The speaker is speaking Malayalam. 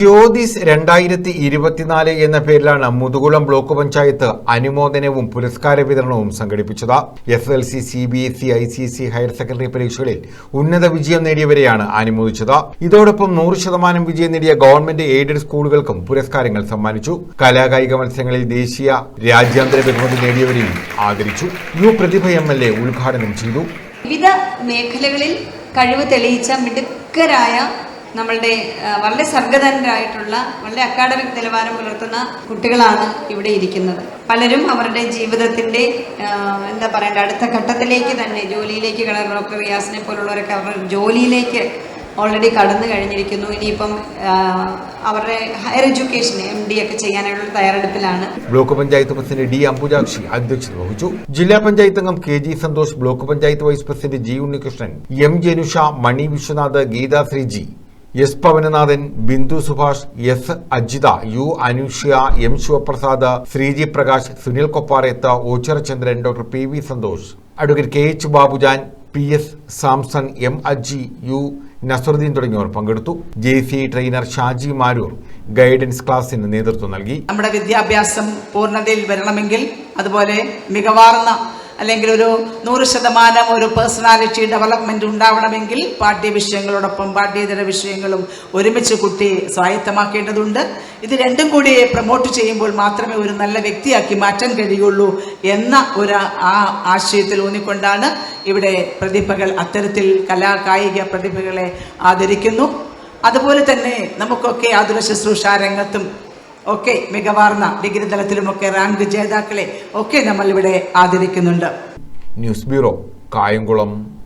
ജ്യോതിസ് രണ്ടായിരത്തി ഇരുപത്തിനാല് എന്ന പേരിലാണ് മുതുകുളം ബ്ലോക്ക് പഞ്ചായത്ത് അനുമോദനവും പുരസ്കാര വിതരണവും സംഘടിപ്പിച്ചത്. S L C C B S E I C C higher secondary പരീക്ഷകളിൽ ഉന്നത വിജയം നേടിയവരെയാണ് അനുമോദിച്ചത്. ഇതോടൊപ്പം നൂറ് ശതമാനം വിജയം നേടിയ ഗവൺമെന്റ് എയ്ഡഡ് സ്കൂളുകൾക്കും പുരസ്കാരങ്ങൾ സമ്മാനിച്ചു. കലാകായിക മത്സരങ്ങളിൽ ദേശീയ രാജ്യാന്തര ബഹുമതി നേടിയവരെയും ആദരിച്ചു. U Prathibha M L A ഉദ്ഘാടനം ചെയ്തു. വിവിധ മേഖലകളിൽ കഴിവ് തെളിയിച്ച മിടുക്കരായ നമ്മളുടെ വളരെ സർഗധനരായിട്ടുള്ള വളരെ അക്കാഡമിക് നിലവാരം പുലർത്തുന്ന കുട്ടികളാണ് ഇവിടെ ഇരിക്കുന്നത്. പലരും അവരുടെ ജീവിതത്തിന്റെ എന്താ പറയേണ്ട അടുത്ത ഘട്ടത്തിലേക്ക് തന്നെ ജോലിയിലേക്ക് കടന്നു ഡോക്ടർ റിയാസിനെ പോലുള്ളവരൊക്കെ അവർ ജോലിയിലേക്ക് ഓൾറെഡി കടന്നു കഴിഞ്ഞിരിക്കുന്നു. ഇനിയിപ്പം അവരുടെ ഹയർ എഡ്യൂക്കേഷൻ എം ഡി ഒക്കെ ചെയ്യാനുള്ള തയ്യാറെടുപ്പിലാണ്. Block panchayat president D Ambujakshi അധ്യക്ഷത വഹിച്ചു. ജില്ലാ പഞ്ചായത്ത് അംഗം K G Santhosh block panchayat vice president G Unnikrishnan M Janusha Mani Viswanath Geetha Sreeji S Pavananathan Bindu Subhash S Ajitha U Anushya M Sivaprasad Sreeji Prakash Sunil Kopparethu Ochirachandran doctor P V Santhosh. Advocate K H Babujan P S Samson M Aji U Nasaruddin തുടങ്ങിയവർ പങ്കെടുത്തു. J C trainer Shaji Maroor guidance ക്ലാസിന് നേതൃത്വം നൽകി. നമ്മുടെ വിദ്യാഭ്യാസം പൂർണതയിൽ വരണമെങ്കിൽ അതുപോലെ മികവാർന്ന അല്ലെങ്കിൽ ഒരു നൂറ് ശതമാനം ഒരു പേഴ്സണാലിറ്റി ഡെവലപ്മെന്റ് ഉണ്ടാവണമെങ്കിൽ പാഠ്യവിഷയങ്ങളോടൊപ്പം പാഠ്യേതര വിഷയങ്ങളും ഒരുമിച്ച് കുട്ടി സ്വായത്തമാക്കേണ്ടതുണ്ട്. ഇത് രണ്ടും കൂടി പ്രൊമോട്ട് ചെയ്യുമ്പോൾ മാത്രമേ ഒരു നല്ല വ്യക്തിയാക്കി മാറ്റാൻ കഴിയുള്ളൂ എന്ന ഒരു ആ ആശയത്തിൽ ഊന്നിക്കൊണ്ടാണ് ഇവിടെ പ്രതിഭകൾ അത്തരത്തിൽ കലാ കായിക പ്രതിഭകളെ ആദരിക്കുന്നു. അതുപോലെ തന്നെ നമുക്കൊക്കെ ആതുര ശുശ്രൂഷ രംഗത്തും ഒക്കെ മികവാർന്ന ഡിഗ്രി തലത്തിലുമൊക്കെ റാങ്ക് ജേതാക്കളെ ഒക്കെ നമ്മൾ ഇവിടെ ആദരിക്കുന്നുണ്ട്. News bureau Kayamkulam.